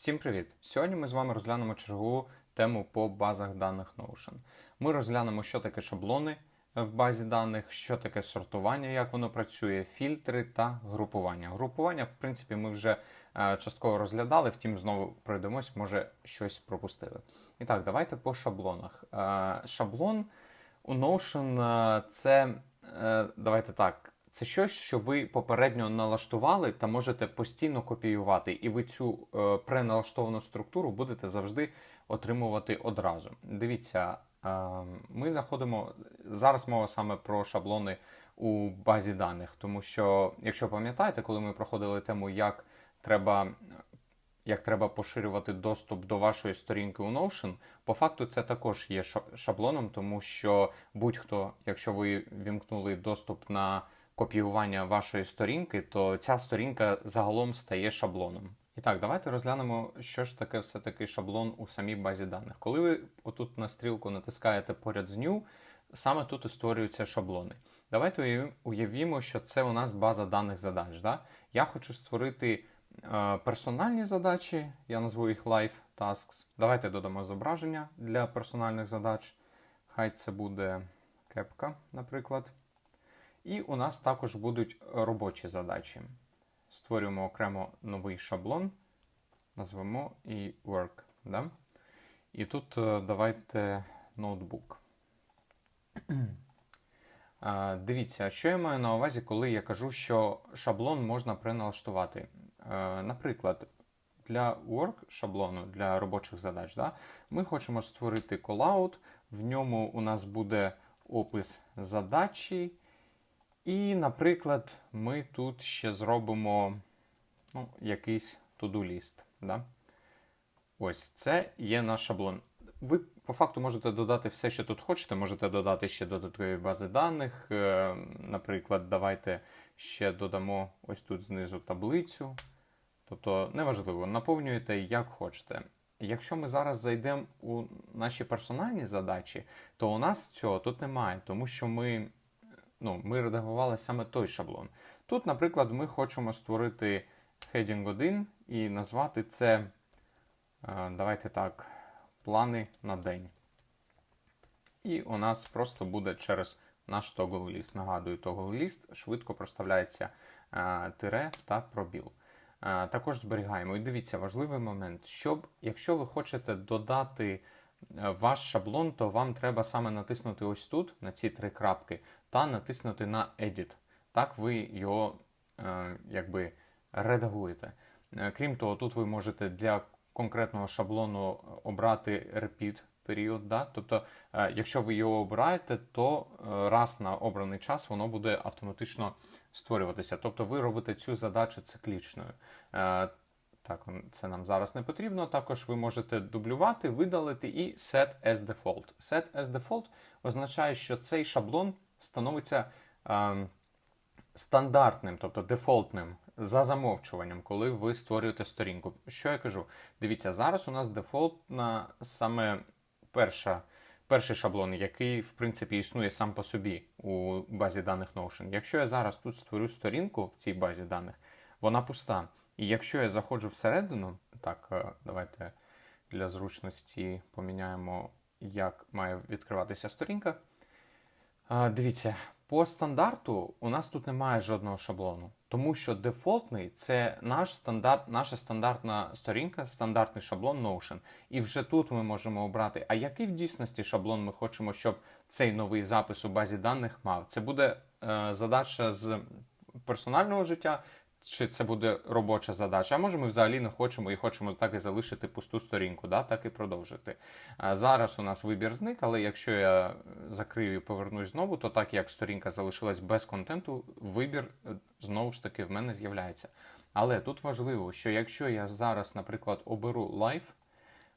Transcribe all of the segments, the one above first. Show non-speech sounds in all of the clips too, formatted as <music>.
Всім привіт! Сьогодні ми з вами розглянемо чергову тему по базах даних Notion. Ми розглянемо, що таке шаблони в базі даних, що таке сортування, як воно працює, фільтри та групування. Групування, в принципі, ми вже е, частково розглядали, втім, знову пройдемось, може щось пропустили. І так, давайте по шаблонах. Е, Шаблон у Notion е, це, давайте так. Це щось, що ви попередньо налаштували та можете постійно копіювати, і ви цю е, преналаштовану структуру будете завжди отримувати одразу. Дивіться, е, ми заходимо зараз. Мова саме про шаблони у базі даних, тому що, якщо пам'ятаєте, коли ми проходили тему, як треба. Як треба поширювати доступ до вашої сторінки у Notion, по факту це також є ша- шаблоном, тому що будь-хто, якщо ви вімкнули доступ на копіювання вашої сторінки, то ця сторінка загалом стає шаблоном. І так, давайте розглянемо, що ж таке все-таки шаблон у самій базі даних. Коли ви отут на стрілку натискаєте поряд з New, саме тут і створюються шаблони. Давайте уявімо, що це у нас база даних задач. Да? Я хочу створити е, персональні задачі, я назву їх Live Tasks. Давайте додамо зображення для персональних задач. Хай це буде кепка, наприклад. І у нас також будуть робочі задачі. Створюємо окремо новий шаблон, назвемо і Work. Да? І тут е, давайте ноутбук. <clears throat> Дивіться, що я маю на увазі, коли я кажу, що шаблон можна преналаштувати. Е, Наприклад, для work шаблону, для робочих задач, да, ми хочемо створити колаут, в ньому у нас буде опис задачі. І, наприклад, ми тут ще зробимо ну, якийсь to-do-ліст. Да? Ось це є наш шаблон. Ви по факту можете додати все, що тут хочете. Можете додати ще додаткові бази даних. Е, Наприклад, давайте ще додамо ось тут знизу таблицю. Тобто, неважливо, наповнюєте як хочете. Якщо ми зараз зайдемо у наші персональні задачі, то у нас цього тут немає, тому що ми ну, ми редагували саме той шаблон. Тут, наприклад, ми хочемо створити heading 1 і назвати це, е, давайте так, плани на день. І у нас просто буде через наш toggle ліст. Нагадую, toggle ліст швидко проставляється е, тире та пробіл. Е, Також зберігаємо. І дивіться, важливий момент, щоб, якщо ви хочете додати ваш шаблон, то вам треба саме натиснути ось тут, на ці три крапки, та натиснути на Edit. Так ви його е, якби редагуєте. Е, Крім того, тут ви можете для конкретного шаблону обрати repeat період. Да? Тобто, е, якщо ви його обираєте, то е, раз на обраний час воно буде автоматично створюватися. Тобто ви робите цю задачу циклічною. Е, Так, це нам зараз не потрібно. Також ви можете дублювати, видалити і set as default. Set as default означає, що цей шаблон становиться е, стандартним, тобто дефолтним, за замовчуванням, коли ви створюєте сторінку. Що я кажу? Дивіться, зараз у нас дефолтна саме перша. Перший шаблон, який в принципі існує сам по собі у базі даних Notion. Якщо я зараз тут створю сторінку в цій базі даних, вона пуста. І якщо я заходжу всередину, так, е, давайте для зручності поміняємо, як має відкриватися сторінка. Дивіться, по стандарту у нас тут немає жодного шаблону, тому що дефолтний це наш стандарт, наша стандартна сторінка, стандартний шаблон Notion. І вже тут ми можемо обрати, а який в дійсності шаблон ми хочемо, щоб цей новий запис у базі даних мав. Це буде е, задача з персонального життя. Чи це буде робоча задача? А може ми взагалі не хочемо і хочемо так і залишити пусту сторінку, да? так і продовжити. Зараз у нас вибір зник, але якщо я закрию і повернусь знову, то так як сторінка залишилась без контенту, вибір е, знову ж таки в мене з'являється. Але тут важливо, що якщо я зараз, наприклад, оберу Live,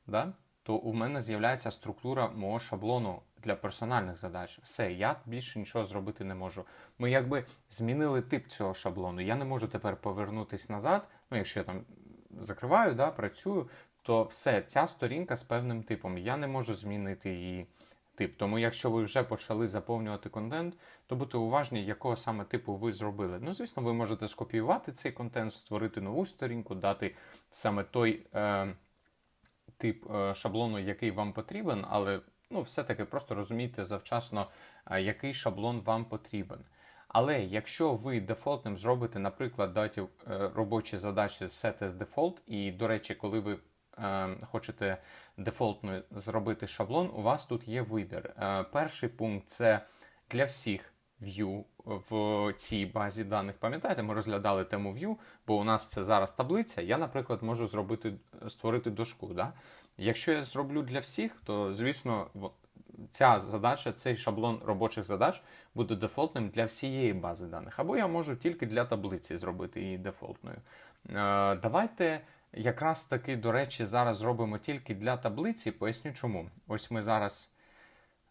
да, то у мене з'являється структура мого шаблону для персональних задач. Все, я більше нічого зробити не можу. Ми якби змінили тип цього шаблону. Я не можу тепер повернутись назад. Ну, якщо я там закриваю, да, працюю, то все, ця сторінка з певним типом. Я не можу змінити її тип. Тому, якщо ви вже почали заповнювати контент, то будьте уважні, якого саме типу ви зробили. Ну, звісно, ви можете скопіювати цей контент, створити нову сторінку, дати саме той е, тип е, шаблону, який вам потрібен, але ну, все-таки просто розумійте завчасно, який шаблон вам потрібен. Але якщо ви дефолтним зробите, наприклад, даті е, робочі задачі set as default, і, до речі, коли ви е, хочете дефолтно зробити шаблон, у вас тут є вибір. Е, перший пункт це для всіх view в цій базі даних. Пам'ятаєте, ми розглядали тему view, бо у нас це зараз таблиця. Я, наприклад, можу зробити, створити дошку. Да? Якщо я зроблю для всіх, то звісно, ця задача, цей шаблон робочих задач буде дефолтним для всієї бази даних. Або я можу тільки для таблиці зробити її дефолтною. Е, Давайте якраз таки, до речі, зараз зробимо тільки для таблиці. Поясню чому. Ось ми зараз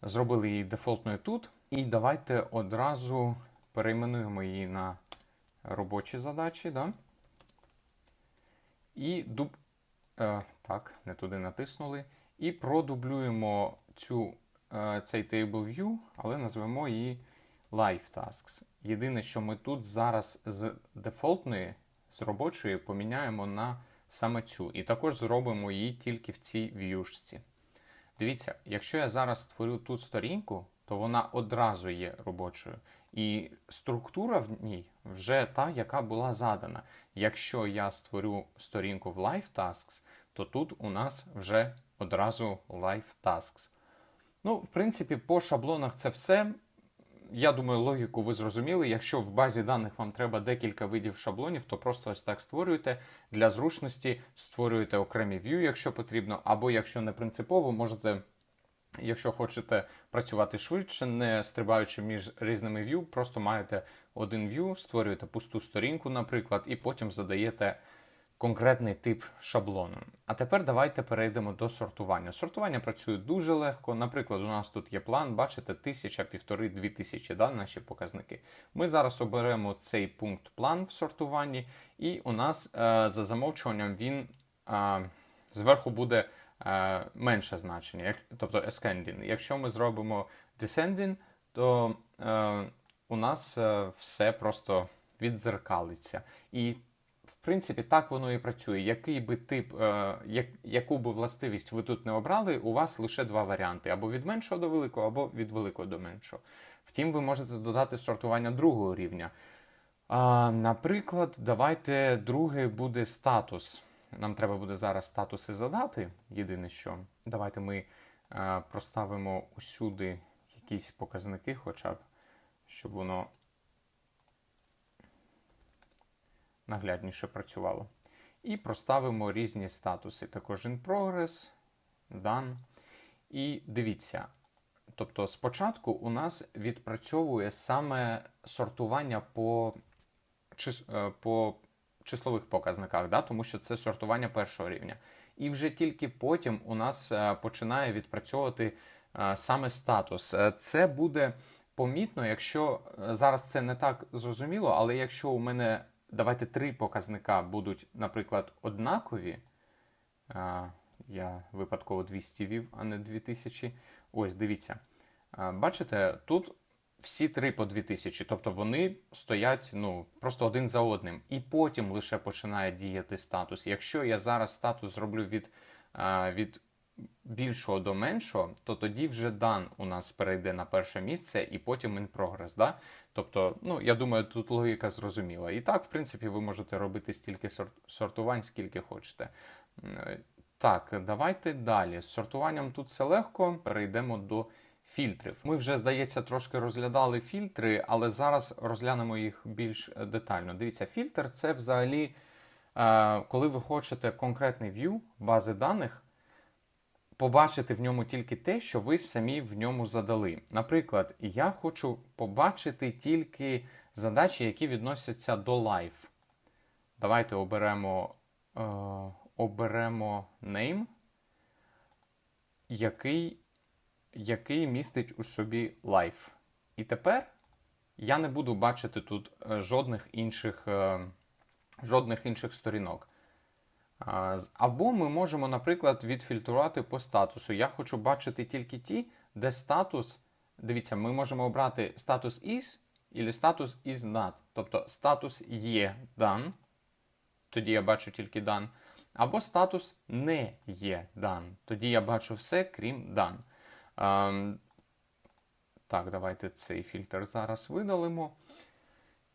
зробили її дефолтною тут. І давайте одразу перейменуємо її на робочі задачі. Да? І дуб... е, так, не туди натиснули. І продублюємо цю, е, цей table view, але назвемо її Live Tasks. Єдине, що ми тут зараз з дефолтної, з робочої поміняємо на саме цю. І також зробимо її тільки в цій в'юшці. Дивіться, якщо я зараз створю тут сторінку, то вона одразу є робочою. І структура в ній вже та, яка була задана. Якщо я створю сторінку в Live Tasks, то тут у нас вже одразу Live Tasks. Ну, в принципі, по шаблонах це все. Я думаю, логіку ви зрозуміли. Якщо в базі даних вам треба декілька видів шаблонів, то просто ось так створюєте. Для зручності створюєте окремі view, якщо потрібно, або якщо не принципово, можете, якщо хочете працювати швидше, не стрибаючи між різними view, просто маєте один view, створюєте пусту сторінку, наприклад, і потім задаєте конкретний тип шаблону. А тепер давайте перейдемо до сортування. Сортування працює дуже легко. Наприклад, у нас тут є план, бачите, тисяча, півтори, дві тисячі, да, наші показники. Ми зараз оберемо цей пункт план в сортуванні, і у нас е, за замовчуванням він е, зверху буде менше значення, як, тобто ascending. Якщо ми зробимо descending, то е, у нас е, все просто віддзеркалиться. І в принципі, так воно і працює. Який би тип, е, як, яку би властивість ви тут не обрали, у вас лише два варіанти: або від меншого до великого, або від великого до меншого. Втім, ви можете додати сортування другого рівня. А, наприклад, давайте другий буде статус. Нам треба буде зараз статуси задати. Єдине що, давайте ми е, проставимо усюди якісь показники, хоча б, щоб воно наглядніше працювало. І проставимо різні статуси. Також in progress, done. І дивіться. Тобто, спочатку у нас відпрацьовує саме сортування по, е, по числових показниках, да? тому що це сортування першого рівня. І вже тільки потім у нас е, починає відпрацьовувати е, саме статус. Е, Це буде помітно, якщо зараз це не так зрозуміло, але якщо у мене давайте три показника будуть, наприклад, однакові. Я випадково 200 вів, а не 2000. Ось, дивіться. Бачите, тут всі три по 2000, тобто вони стоять ну, просто один за одним. І потім лише починає діяти статус. Якщо я зараз статус зроблю від, а, від більшого до меншого, то тоді вже дан у нас перейде на перше місце і потім in progress. Да? Тобто, ну, я думаю, тут логіка зрозуміла. І так, в принципі, ви можете робити стільки сор- сортувань, скільки хочете. Е, Так, давайте далі. З сортуванням тут все легко. Перейдемо до фільтрів. Ми вже, здається, трошки розглядали фільтри, але зараз розглянемо їх більш детально. Дивіться, фільтр це взагалі, е, коли ви хочете конкретний view бази даних, побачити в ньому тільки те, що ви самі в ньому задали. Наприклад, я хочу побачити тільки задачі, які відносяться до live. Давайте оберемо, е, оберемо name, який, який містить у собі live. І тепер я не буду бачити тут е, жодних інших, е, жодних інших сторінок. Або ми можемо, наприклад, відфільтрувати по статусу. Я хочу бачити тільки ті де статус, дивіться, ми можемо обрати статус is і статус is not. Тобто статус є done, тоді я бачу тільки done, або статус не є done. Тоді я бачу все, крім done. Ем, так, давайте цей фільтр зараз видалимо.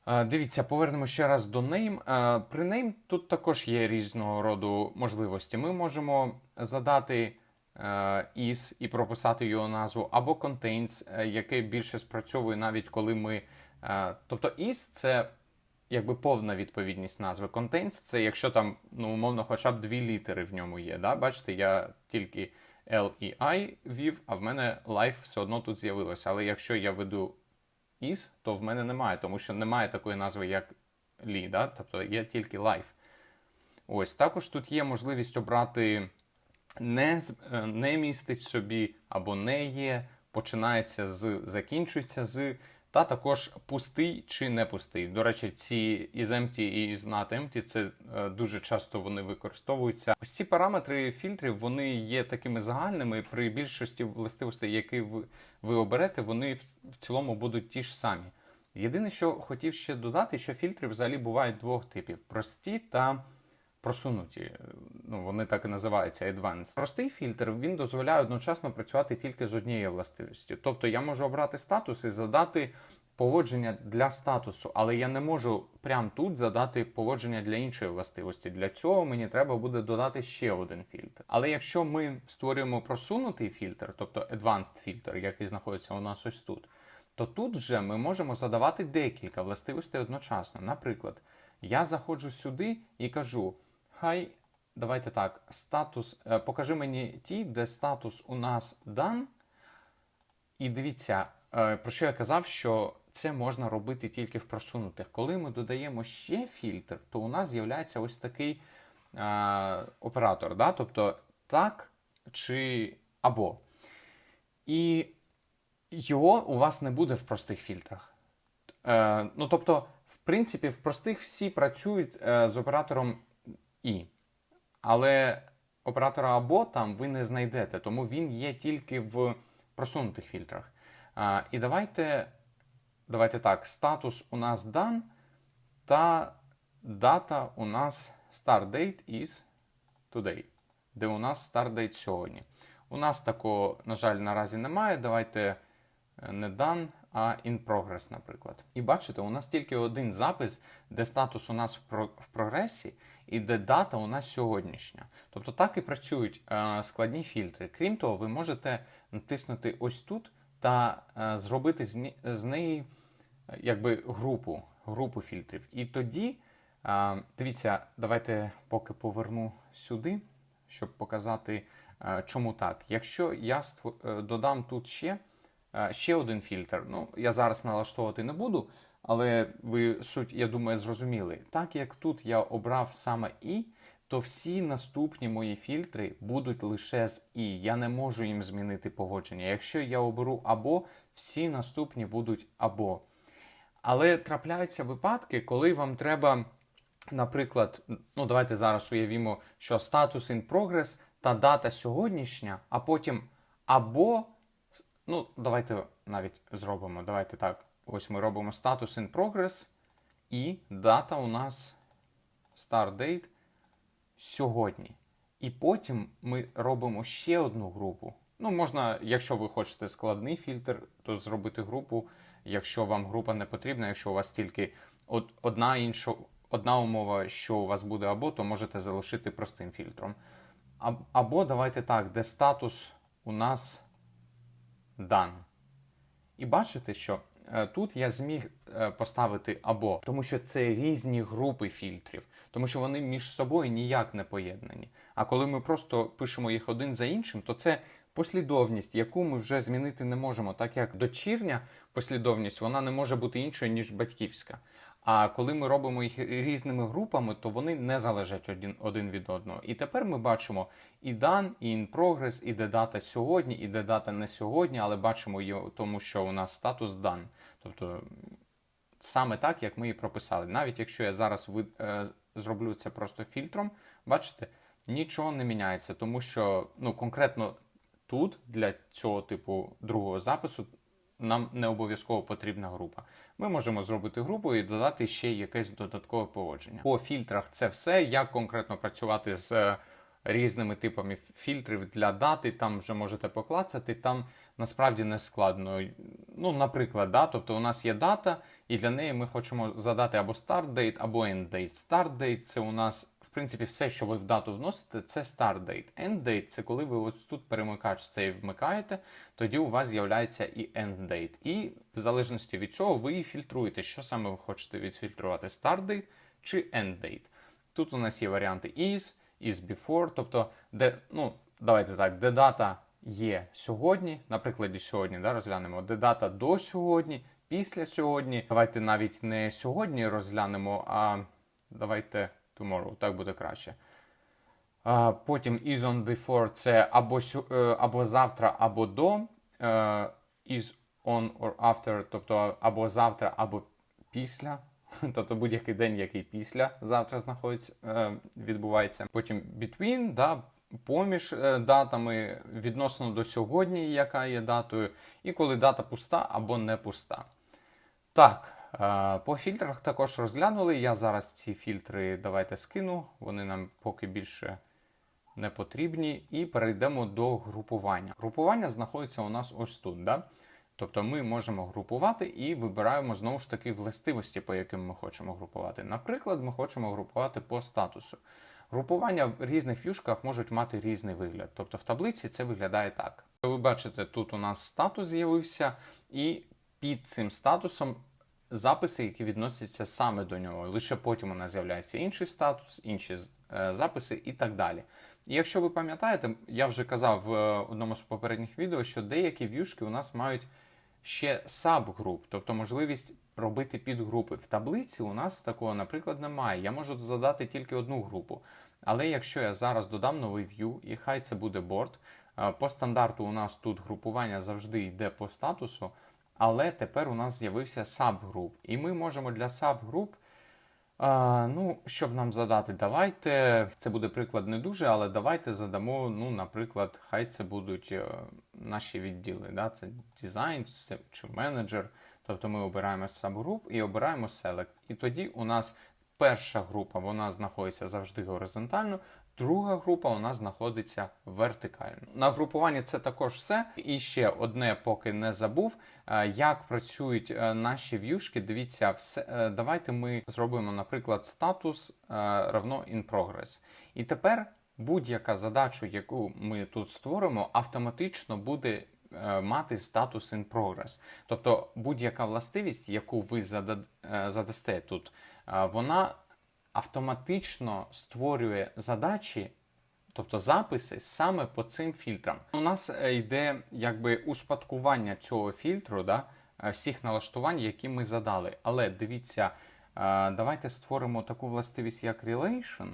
Е, Дивіться, повернемо ще раз до name. Е, При name тут також є різного роду можливості. Ми можемо задати е, is і прописати його назву, або contains, яке більше спрацьовує навіть коли ми. Тобто is це якби повна відповідність назви. Contains це якщо там, ну, умовно, хоча б дві літери в ньому є. Да? Бачите, я тільки L вів, а в мене life все одно тут з'явилося. Але якщо я веду is, то в мене немає, тому що немає такої назви, як li, да? тобто є тільки life. Ось також тут є можливість обрати не, е, не містить собі або не є, починається з, закінчується з, та також пустий чи не пустий. До речі, ці is empty і is not empty, це е, дуже часто вони використовуються. Ось ці параметри фільтрів вони є такими загальними. При більшості властивостей, які ви, ви оберете, вони в цілому будуть ті ж самі. Єдине, що хотів ще додати, що фільтри взагалі бувають двох типів: прості та просунуті. Ну, вони так і називаються advanced. Простий фільтр він дозволяє одночасно працювати тільки з однією властивістю. Тобто я можу обрати статус і задати поводження для статусу, але я не можу прямо тут задати поводження для іншої властивості. Для цього мені треба буде додати ще один фільтр. Але якщо ми створюємо просунутий фільтр, тобто advanced фільтр, який знаходиться у нас ось тут, то тут вже ми можемо задавати декілька властивостей одночасно. Наприклад, я заходжу сюди і кажу: хай, давайте так, статус, е, покажи мені ті, де статус у нас done. І дивіться, е, про що я казав, що це можна робити тільки в просунутих. Коли ми додаємо ще фільтр, то у нас з'являється ось такий е, оператор, да? тобто так чи або. І його у вас не буде в простих фільтрах. Е, ну, тобто, в принципі, в простих всі працюють е, з оператором і. Але оператора або там ви не знайдете, тому він є тільки в просунутих фільтрах. А, і давайте, давайте так, статус у нас дан, та дата у нас start date is today, де у нас start date сьогодні. У нас такого, на жаль, наразі немає. Давайте е, не done, а in progress, наприклад. І бачите, у нас тільки один запис, де статус у нас в, про- в прогресі, і де дата у нас сьогоднішня. Тобто так і працюють е, складні фільтри. Крім того, ви можете натиснути ось тут та е, зробити з, неї е, якби групу, групу фільтрів. І тоді, дивіться, давайте поки поверну сюди, щоб показати, чому так. Якщо я додам тут ще, ще один фільтр, ну я зараз налаштовувати не буду, але ви суть, я думаю, зрозуміли. Так як тут я обрав саме і, то всі наступні мої фільтри будуть лише з і. Я не можу їм змінити поводження. Якщо я оберу або, всі наступні будуть або. Але трапляються випадки, коли вам треба, наприклад, ну давайте зараз уявімо, що статус in progress та дата сьогоднішня, а потім або, ну, давайте навіть зробимо. Давайте так. Ось ми робимо статус in progress, і дата у нас start date сьогодні. І потім ми робимо ще одну групу. Ну, можна, якщо ви хочете складний фільтр, то зробити групу. Якщо вам група не потрібна, якщо у вас тільки од- одна інша, одна умова, що у вас буде або, то можете залишити простим фільтром. Або давайте так, де статус у нас done. І бачите, що тут я зміг е, поставити або, тому що це різні групи фільтрів, тому що вони між собою ніяк не поєднані. А коли ми просто пишемо їх один за іншим, то це послідовність, яку ми вже змінити не можемо, так як дочірня послідовність вона не може бути іншою, ніж батьківська. А коли ми робимо їх різними групами, то вони не залежать один, один від одного. І тепер ми бачимо і done, і in progress, і де дата сьогодні, і де дата не сьогодні, але бачимо в тому, що у нас статус done. Тобто саме так, як ми і прописали. Навіть якщо я зараз ви, е, зроблю це просто фільтром, бачите, нічого не міняється, тому що ну, конкретно тут для цього типу другого запису нам не обов'язково потрібна група. Ми можемо зробити групу і додати ще якесь додаткове поводження. По фільтрах це все. Як конкретно працювати з е, різними типами фільтрів для дати, там вже можете поклацати. Там насправді не складно. Ну, наприклад, да, тобто у нас є дата, і для неї ми хочемо задати або start date, або end date. Start date – це у нас. В принципі, все, що ви в дату вносите, це start date. End date – це коли ви ось тут перемикач цей вмикаєте, тоді у вас з'являється і end date. І в залежності від цього ви і фільтруєте, що саме ви хочете відфільтрувати: start date чи end date. Тут у нас є варіанти is, is before, тобто, де, ну, давайте так, де дата є сьогодні, на прикладі сьогодні, да, розглянемо, де дата до сьогодні, після сьогодні. Давайте навіть не сьогодні розглянемо, а давайте tomorrow, так буде краще. А, Потім is on before це або, е, або завтра, або до. Е, Is on or after, тобто або завтра, або після. <laughs> Тобто будь-який день, який після завтра знаходиться, е, відбувається. Потім between, да, поміж е, датами, відносно до сьогодні, яка є датою, і коли дата пуста або не пуста. Так, е, по фільтрах також розглянули. Я зараз ці фільтри давайте скину, вони нам поки більше не потрібні. І перейдемо до групування. Групування знаходиться у нас ось тут. Да? Тобто ми можемо групувати і вибираємо знову ж таки властивості, по яким ми хочемо групувати. Наприклад, ми хочемо групувати по статусу. Групування в різних в'юшках можуть мати різний вигляд. Тобто в таблиці це виглядає так. Ви бачите, тут у нас статус з'явився, і під цим статусом записи, які відносяться саме до нього. Лише потім у нас з'являється інший статус, інші е, записи і так далі. І якщо ви пам'ятаєте, я вже казав в е, одному з попередніх відео, що деякі в'юшки у нас мають ще сабгруп, тобто можливість робити підгрупи. В таблиці у нас такого, наприклад, немає. Я можу задати тільки одну групу. Але якщо я зараз додам новий view, і хай це буде борт, е, по стандарту у нас тут групування завжди йде по статусу, але тепер у нас з'явився сабгруп. І ми можемо для сабгруп, а, ну, щоб нам задати, давайте. Це буде приклад не дуже, але давайте задамо, ну, наприклад, хай це будуть е, наші відділи. Да? Це дизайн чи менеджер. Тобто ми обираємо сабгруп і обираємо Select. І тоді у нас перша група вона знаходиться завжди горизонтально, друга група у нас знаходиться вертикально. На групуванні це також все. І ще одне, поки не забув, е, як працюють е, наші в'юшки. Дивіться, все. е, Давайте ми зробимо, наприклад, статус равно in progress. І тепер будь-яка задача, яку ми тут створимо, автоматично буде мати статус in progress. Тобто будь-яка властивість, яку ви е, задасте тут, е, вона автоматично створює задачі, тобто записи саме по цим фільтрам. У нас е, йде якби успадкування цього фільтру, да, е, всіх налаштувань, які ми задали. Але дивіться, е, давайте створимо таку властивість, як relation.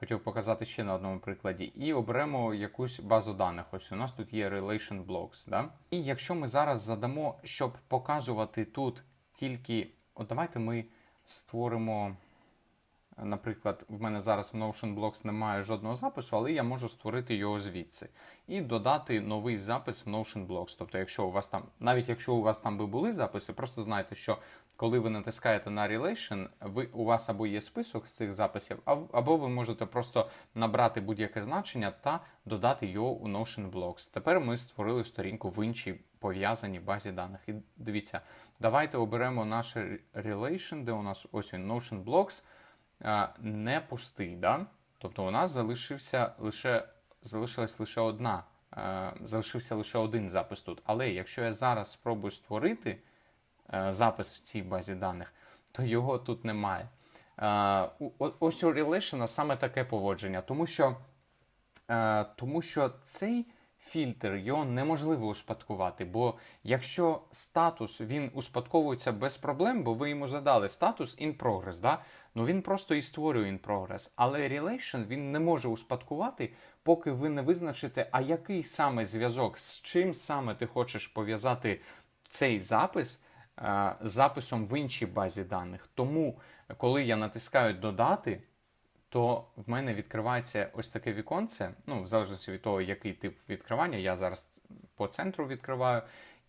Хотів показати ще на одному прикладі, і оберемо якусь базу даних. Ось у нас тут є Relation Blocks. Да? І якщо ми зараз задамо, щоб показувати тут тільки. От давайте ми створимо. Наприклад, в мене зараз в Notion Blocks немає жодного запису, але я можу створити його звідси і додати новий запис в Notion Blocks. Тобто, якщо у вас там, навіть якщо у вас там би були записи, просто знайте, що коли ви натискаєте на Relation, ви, у вас або є список з цих записів, аб- або ви можете просто набрати будь-яке значення та додати його у Notion Blocks. Тепер ми створили сторінку в іншій пов'язаній базі даних. І дивіться, давайте оберемо наш Relation, де у нас ось він Notion Blocks не пустий. Да? Тобто у нас залишився лише, залишилась лише одна, е, залишився лише один запис тут. Але якщо я зараз спробую створити запис в цій базі даних, то його тут немає. Е, ось у Relation саме таке поводження, тому що, е, тому що цей фільтр його неможливо успадкувати. Бо якщо статус він успадковується без проблем, бо ви йому задали статус in progress, да? ну він просто і створює in progress. Але relation він не може успадкувати, поки ви не визначите, а який саме зв'язок, з чим саме ти хочеш пов'язати цей запис е, записом в іншій базі даних. Тому, коли я натискаю додати, то в мене відкривається ось таке віконце, ну, в залежності від того, який тип відкривання, я зараз по центру відкриваю.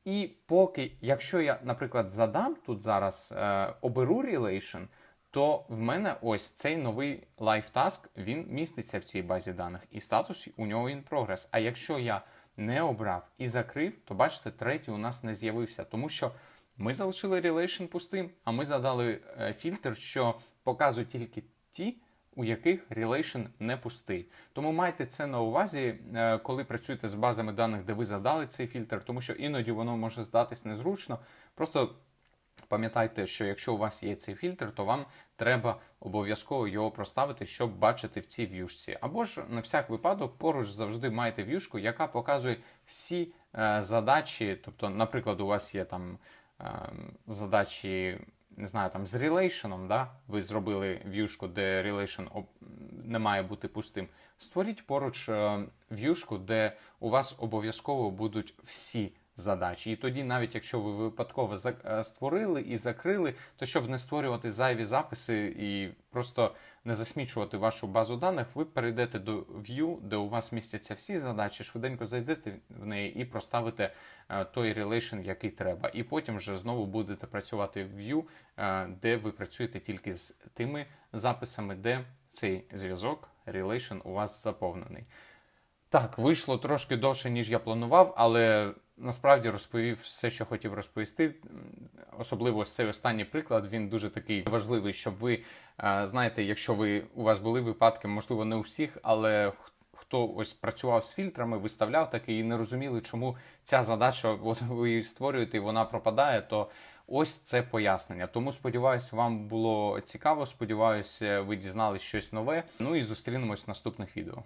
І поки, якщо я, наприклад, задам тут зараз е, оберу Relation, то в мене ось цей новий Live Task, він міститься в цій базі даних, і статус у нього in progress. А якщо я не обрав і закрив, то бачите, третій у нас не з'явився, тому що ми залишили Relation пустим, а ми задали е, фільтр, що показує тільки ті, у яких Relation не пустий. Тому майте це на увазі, е, коли працюєте з базами даних, де ви задали цей фільтр, тому що іноді воно може здатись незручно. Просто пам'ятайте, що якщо у вас є цей фільтр, то вам треба обов'язково його проставити, щоб бачити в цій в'юшці. Або ж на всяк випадок поруч завжди маєте в'юшку, яка показує всі е, задачі. Тобто, наприклад, у вас є там задачі. Не знаю, там з релейшеном, да? ви зробили в'юшку, де релейшн не має бути пустим. Створіть поруч е, в'юшку, де у вас обов'язково будуть всі задачі. І тоді, навіть якщо ви випадково е, створили і закрили, то щоб не створювати зайві записи і просто не засмічувати вашу базу даних, ви перейдете до View, де у вас містяться всі задачі, швиденько зайдете в неї і проставите е, той relation, який треба. І потім вже знову будете працювати в View, е, де ви працюєте тільки з тими записами, де цей зв'язок, relation у вас заповнений. Так, вийшло трошки довше, ніж я планував, але насправді розповів все, що хотів розповісти. Особливо цей останній приклад, він дуже такий важливий, щоб ви е, знаєте, якщо ви у вас були випадки, можливо, не у всіх, але хто ось працював з фільтрами, виставляв таки і не розуміли, чому ця задача, <laughs> от ви її створюєте, і вона пропадає, то ось це пояснення. Тому сподіваюся, вам було цікаво. Сподіваюся, ви дізнались щось нове. Ну і зустрінемось в наступних відео.